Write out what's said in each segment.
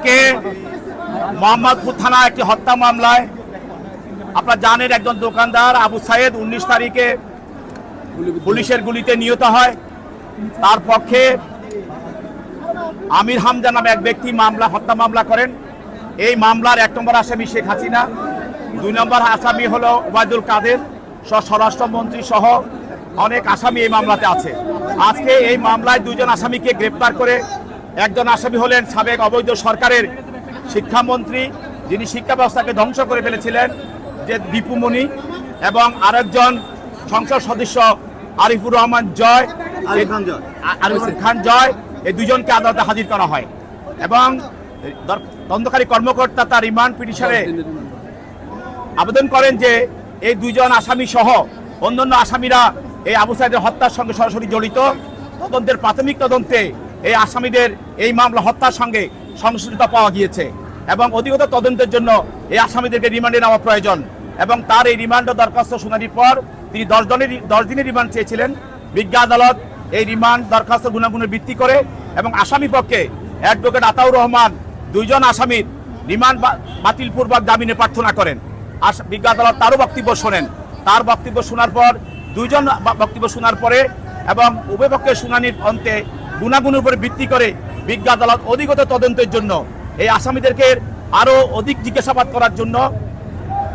আজকে মোহাম্মদপুর থানা একটি হত্যা মামলায়, আপনারা জানেন একজন দোকানদার আবু সাইদ উনিশ তারিখে পুলিশের গুলিতে নিহত হয়। তার পক্ষে আমির হামজা নামে এক ব্যক্তি মামলা, হত্যা মামলা করেন। এই মামলার এক নম্বর আসামি শেখ হাসিনা, দুই নম্বর আসামি হলো ওবায়দুল কাদের স্বরাষ্ট্রমন্ত্রী সহ অনেক আসামি এই মামলাতে আছে। আজকে এই মামলায় দুজন আসামিকে গ্রেপ্তার করে একজন আসামি হলেন সাবেক অবৈধ সরকারের শিক্ষামন্ত্রী যিনি শিক্ষা ব্যবস্থাকে ধ্বংস করে ফেলেছিলেন যে দীপুমণি এবং আরেকজন সংসদ সদস্য আরিফুর রহমান জয় আরিফ খান জয়। এই দুজনকে আদালতে হাজির করা হয় এবং তদন্তকারী কর্মকর্তা তার রিমান্ড পিটিশনে আবেদন করেন যে এই দুইজন আসামি সহ অন্যান্য আসামিরা এই আবু সাইদের হত্যার সঙ্গে সরাসরি জড়িত তদন্তের প্রাথমিক তদন্তে এই আসামিদের এই মামলা হত্যার সঙ্গে সংশ্লিষ্টতা পাওয়া গিয়েছে এবং অধিকতর তদন্তের জন্য এই আসামিদেরকে রিমান্ডে নেওয়া প্রয়োজন এবং তার এই রিমান্ড দরখাস্ত শুনানির পর তিনি দশ জনের দশ দিনের রিমান্ড চেয়েছিলেন। বিজ্ঞা আদালত এই রিমান্ড, দরখাস্ত, গুণাগুণের ভিত্তি করে এবং আসামি পক্ষে অ্যাডভোকেট আতাউর রহমান দুইজন আসামির রিমান্ড বাতিলপূর্বক জামিনে প্রার্থনা করেন। বিজ্ঞা আদালত তারও বক্তব্য শোনেন। তার বক্তব্য শোনার পর দুইজন বক্তব্য শোনার পরে এবং উভয় পক্ষের শুনানির অন্তে গুণাগুণের উপরে ভিত্তি করে বিজ্ঞা আদালত অধিকতর তদন্তের জন্য এই আসামিদেরকে আরও অধিক জিজ্ঞাসাবাদ করার জন্য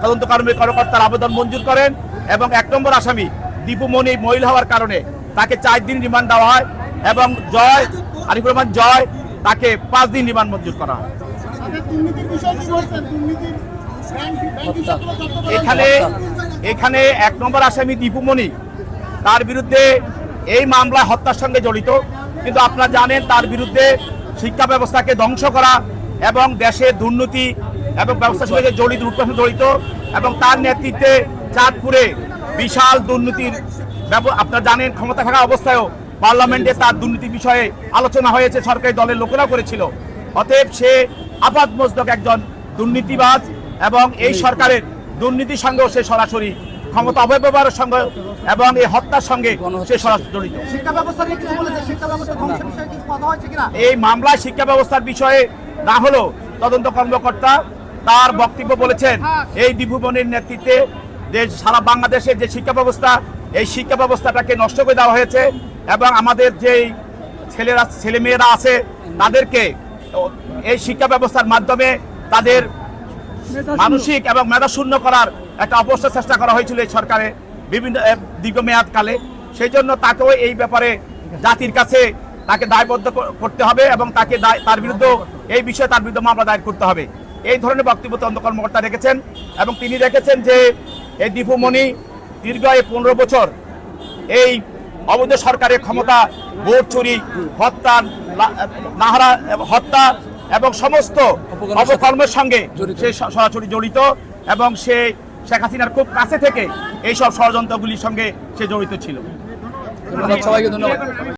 তদন্ত কর্মী কর্মকর্তার আবেদন মঞ্জুর করেন এবং এক নম্বর আসামি দীপু মনি মহিলা হওয়ার কারণে তাকে চার দিন রিমান্ড দেওয়া হয় এবং জয় আরিফুর রহমান জয় তাকে পাঁচ দিন রিমান্ড মঞ্জুর করা হয়। এখানে এখানে এক নম্বর আসামি দীপুমণি তার বিরুদ্ধে এই মামলা হত্যার সঙ্গে জড়িত। কিন্তু আপনারা জানেন তার বিরুদ্ধে শিক্ষা ব্যবস্থাকে ধ্বংস করা এবং দেশে দুর্নীতি এবং ব্যবস্থার সঙ্গে জড়িত রূপে জড়িত এবং তার নেতৃত্বে চাঁদপুরে বিশাল দুর্নীতির আপনারা জানেন ক্ষমতা থাকা অবস্থায়ও পার্লামেন্টে তার দুর্নীতি বিষয়ে আলোচনা হয়েছে, সরকারি দলের লোকেরাও করেছিল। অতএব সে আপাত মস্তক একজন দুর্নীতিবাজ এবং এই সরকারের দুর্নীতির সঙ্গেও সে সরাসরি ক্ষমতা অপব্যবহারের সঙ্গে এবং এই হত্যার সঙ্গে সে সরাসরি জড়িত। শিক্ষা ব্যবস্থা নিয়ে কিছু বলেছে? শিক্ষা ব্যবস্থা ধ্বংসের বিষয়ে কিছু কথা হয়েছে কিনা? এই মামলায় শিক্ষা ব্যবস্থার বিষয়ে না হলো তদন্ত কর্মকর্তা তার বক্তব্য বলেছেন এই দীপুমণির নেতৃত্বে যে সারা বাংলাদেশে যে শিক্ষা ব্যবস্থা এই শিক্ষা ব্যবস্থাটাকে নষ্ট করে দেওয়া হয়েছে এবং আমাদের যেই ছেলেরা ছেলেমেয়েরা আছে তাদেরকে এই শিক্ষা ব্যবস্থার মাধ্যমে তাদের মানসিক এবং মেধাশূন্য করার একটা অবস্থা চেষ্টা করা হয়েছিল এই সরকারে বিভিন্ন এ, দীর্ঘমেয়াদ সেই জন্য তাকেও এই ব্যাপারে জাতির কাছে তাকে দায়বদ্ধ করতে হবে এবং তাকে দায়- তার বিরুদ্ধে এই বিষয়ে তার বিরুদ্ধে মামলা দায়ের করতে হবে। এই ধরনের বক্তব্য তদন্ত কর্মকর্তা রেখেছেন এবং তিনি রেখেছেন যে এই দীপুমণি দীর্ঘ এই পনেরো বছর এই অবৈধ সরকারের ক্ষমতা ভোট চুরি হত্যা নাহারা হত্যা এবং সমস্ত অপকর্মের সঙ্গে সে সরাসরি জড়িত এবং সে শেখ হাসিনার খুব কাছে থেকে এইসব ষড়যন্ত্রগুলির সঙ্গে সে জড়িত ছিল। সবাইকে ধন্যবাদ।